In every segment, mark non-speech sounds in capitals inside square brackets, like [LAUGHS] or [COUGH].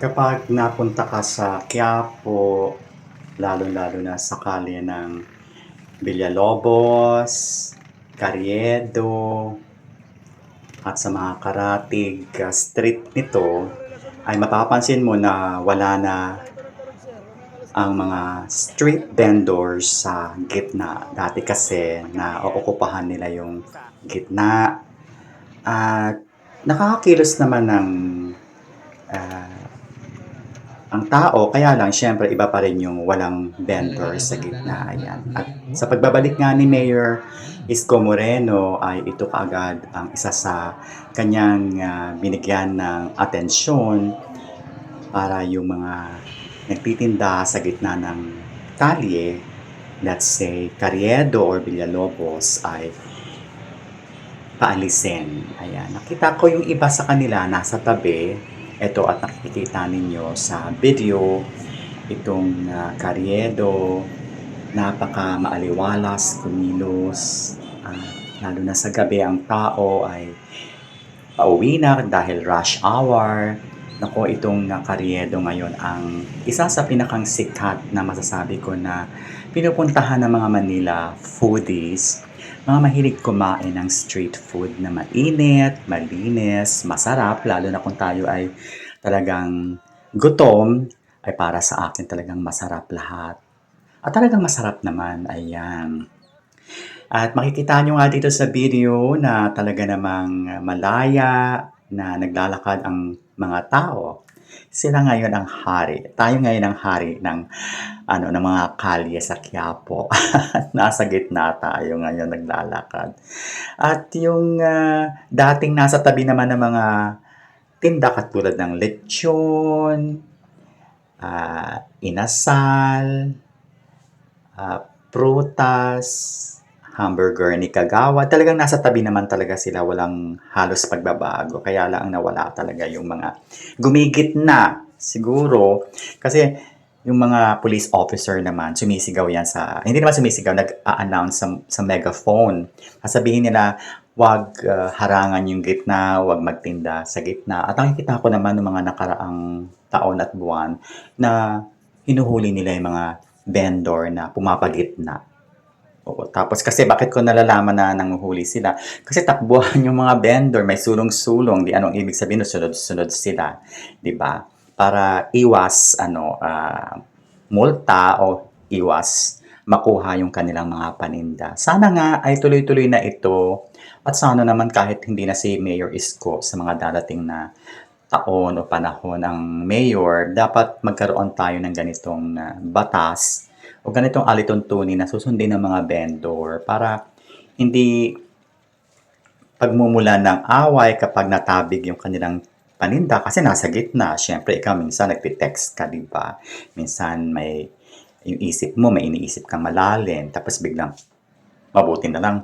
Kapag napunta ka sa Quiapo, lalong-lalo na sa kalye ng Villalobos, Carriedo, at sa mga karatig ah, street nito, ay mapapansin mo na wala na ang mga street vendors sa gitna. Dati kasi na okupahan nila yung gitna. At nakakakilos naman ng ah, ang tao, kaya lang syempre iba pa rin yung walang vendor sa gitna. Ayan. At sa pagbabalik nga ni Mayor Isko Moreno ay ito kaagad ang isa sa kanyang ah, binigyan ng atensyon para yung mga nagtitinda sa gitna ng kalye, let's say Carriedo or Villalobos ay paalisin. Ayan. Nakita ko yung iba sa kanila nasa tabi. Ito at nakikita ninyo sa video itong uh, Carriedo. Napaka maaliwalas, kumilos. Ah, lalo na sa gabi ang tao ay pauwi na dahil rush hour. Nako, itong uh, Carriedo ngayon ang isa sa pinakang sikat na masasabi ko na pinupuntahan ng mga Manila foodies mga mahilig kumain ng street food na mainit, malinis, masarap, lalo na kung tayo ay talagang gutom, ay para sa akin talagang masarap lahat. At talagang masarap naman, ayan. At makikita nyo nga dito sa video na talaga namang malaya na naglalakad ang mga tao. Sila ngayon ang hari. Tayo ngayon ang hari ng ano ng mga kalye sa Quiapo. [LAUGHS] nasa gitna tayo ngayon naglalakad. At yung ah, dating nasa tabi naman ng mga tinda katulad ng lechon, ah, inasal, ah, prutas, hamburger ni Kagawa. Talagang nasa tabi naman talaga sila, walang halos pagbabago. Kaya lang ang nawala talaga yung mga gumigit na siguro. Kasi yung mga police officer naman, sumisigaw yan sa, hindi naman sumisigaw, nag-a-announce sa, sa megaphone. Sasabihin nila, wag uh, harangan yung gitna, wag magtinda sa gitna. At nakikita ko naman ng mga nakaraang taon at buwan na hinuhuli nila yung mga vendor na pumapagitna. Oo, tapos kasi bakit ko nalalaman na nanguhuli sila? Kasi takbuhan [LAUGHS] yung mga vendor, may sulong-sulong, di anong ibig sabihin, sunod-sunod sila, di ba? Para iwas ano ah, multa o iwas makuha yung kanilang mga paninda. Sana nga ay tuloy-tuloy na ito at sana naman kahit hindi na si Mayor Isko sa mga darating na taon o panahon ang mayor, dapat magkaroon tayo ng ganitong ah, batas o ganitong alituntunin na susundin ng mga vendor para hindi pagmumula ng away kapag natabig yung kanilang paninda kasi nasa gitna. Siyempre, ikaw minsan nagte-text ka, di ba? Minsan may yung isip mo, may iniisip kang malalim, tapos biglang mabuti na lang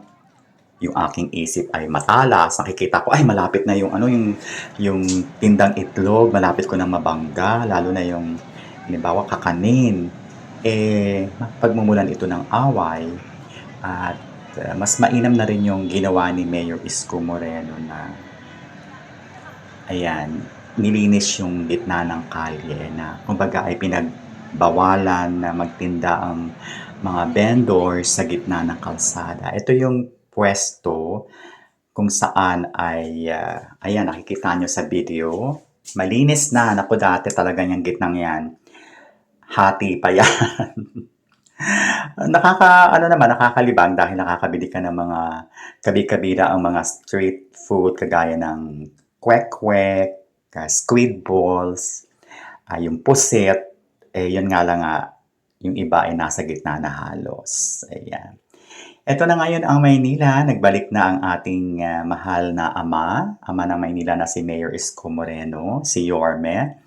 yung aking isip ay matalas. Nakikita ko, ay malapit na yung ano yung yung tindang itlog, malapit ko nang mabangga, lalo na yung halimbawa kakanin. Eh, pagmumulan ito ng away at uh, mas mainam na rin yung ginawa ni Mayor Isko Moreno na ayan, nilinis yung gitna ng kalye na kumbaga ay pinagbawalan na magtinda ang mga vendors sa gitna ng kalsada. Ito yung pwesto kung saan ay, ah, ayan, nakikita nyo sa video. Malinis na. Naku, dati talaga yung gitnang yan. Hati pa yan. [LAUGHS] Nakaka, ano naman, nakakalibang dahil nakakabili ka ng mga kabi-kabila ang mga street food kagaya ng kwek-kwek, ah, squid balls, ah, yung pusit, eh, yun nga lang nga, yung iba ay nasa gitna na halos. Ayan. Ito na ngayon ang Maynila. Nagbalik na ang ating ah, mahal na ama, ama ng Maynila na si Mayor Isko Moreno, si Yorme.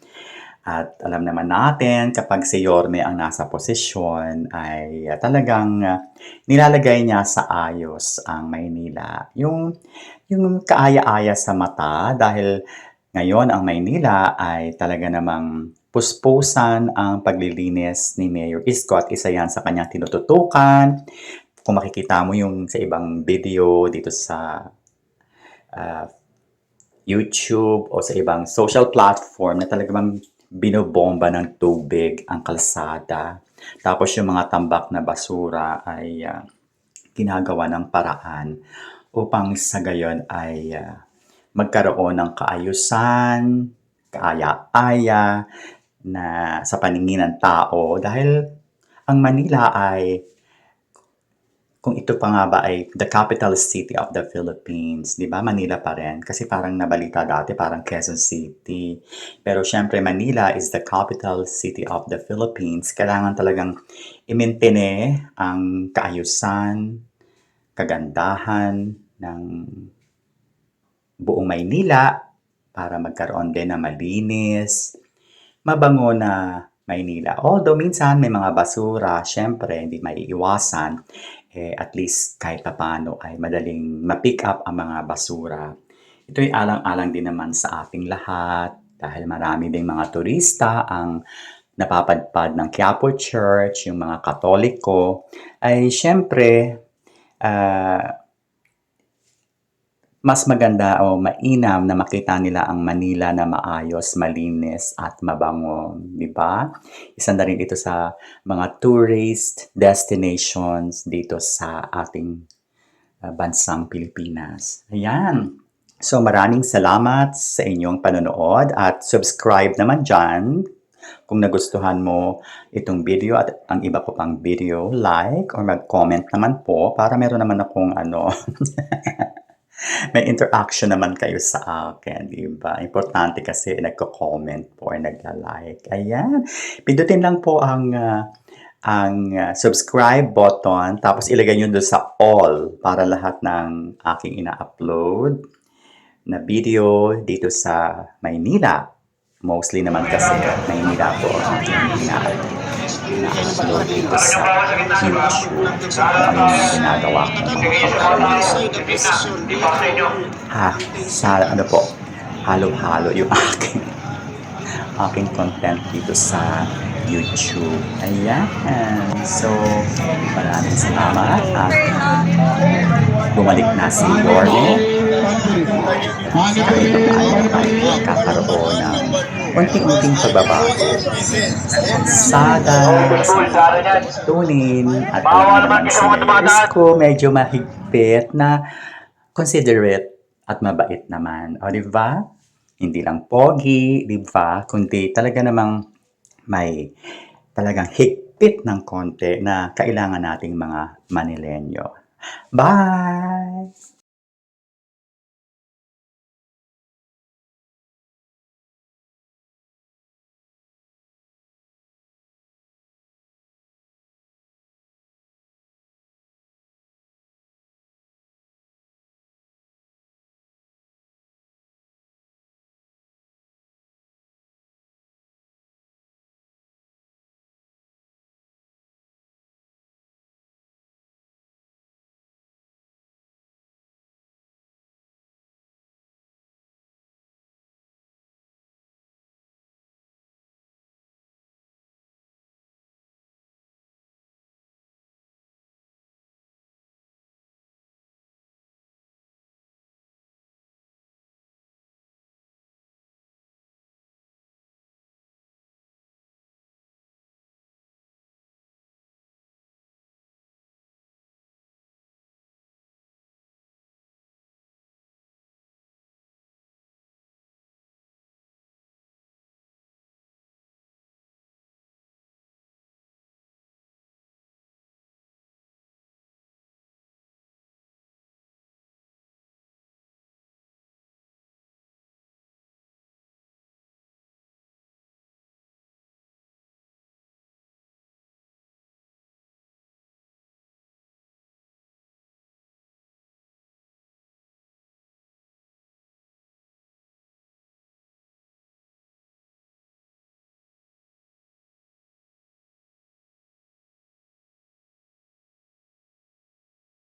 At alam naman natin, kapag si Yorme ang nasa posisyon, ay ah, talagang ah, nilalagay niya sa ayos ang Maynila. Yung, yung kaaya-aya sa mata dahil ngayon ang Maynila ay talaga namang puspusan ang paglilinis ni Mayor Isko isa yan sa kanyang tinututukan. Kung makikita mo yung sa ibang video dito sa ah, YouTube o sa ibang social platform na talagang binobomba ng tubig ang kalsada. Tapos yung mga tambak na basura ay ah, ginagawa ng paraan upang sa gayon ay ah, magkaroon ng kaayusan, kaaya-aya na sa paningin ng tao dahil ang Manila ay kung ito pa nga ba ay the capital city of the Philippines, di ba? Manila pa rin. Kasi parang nabalita dati, parang Quezon City. Pero syempre, Manila is the capital city of the Philippines. Kailangan talagang i-maintain ang kaayusan, kagandahan ng buong Maynila para magkaroon din ng malinis, mabango na Maynila. Although minsan may mga basura, syempre hindi maiiwasan, eh, at least kahit papaano ay madaling ma-pick up ang mga basura. Ito'y alang-alang din naman sa ating lahat dahil marami ding mga turista ang napapadpad ng Quiapo Church, yung mga Katoliko, ay syempre ah, mas maganda o mainam na makita nila ang Manila na maayos, malinis at mabango, di ba? Isa na rin ito sa mga tourist destinations dito sa ating uh, bansang Pilipinas. Ayan. So maraming salamat sa inyong panonood at subscribe naman dyan kung nagustuhan mo itong video at ang iba ko pang video, like or mag-comment naman po para meron naman akong ano, [LAUGHS] may interaction naman kayo sa akin, di ba? Importante kasi nagko-comment po or nagla-like. Ayan. Pindutin lang po ang ah, ang ah, subscribe button tapos ilagay nyo doon sa all para lahat ng aking ina-upload na video dito sa Maynila. Mostly naman kasi Maynila po ang ina-upload dito sa kung ano yung ginagawa ko mga kapatid ha, sa ano po, halo-halo yung [LAUGHS] aking aking content dito sa YouTube. Ayan. So, maraming salamat at bumalik na si Yorme. Kahit paano ay kakaroon ng unting-unting pagbabago sa kalsada, sa mga tunin, at si Isko medyo mahigpit na considerate at mabait naman. O, di ba? Hindi lang pogi, di ba? Kundi talaga namang may talagang higpit ng konti na kailangan nating mga Manilenyo. Bye!